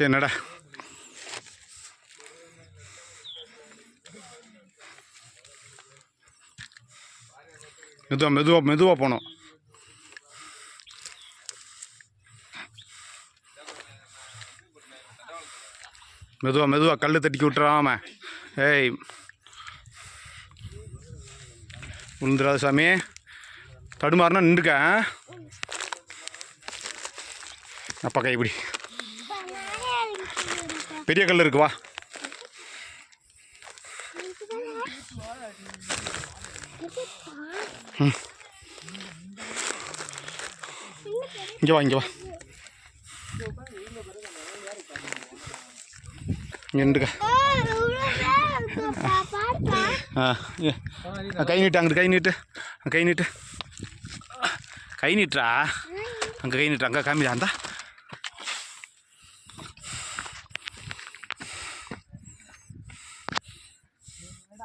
சரி நட மெதுவாக மெதுவாக மெதுவாக போகணும் மெதுவாக மெதுவாக கல் தட்டிக்கி விட்டுறாம ஏய். உளுந்துராத சாமி. தடுமாறினா நின்றுக்க அப்பா கைப்பிடி பெரிய கல் இருக்கு வா. இங்கே வா இங்கே வா. இங்கே ஆ கை நீட்டு அங்கிட்டு கை நீட்டு. கை நீட்டு. கை நீட்டுறா. அங்கே கை நீட்டு அங்கே காமிடா அந்த.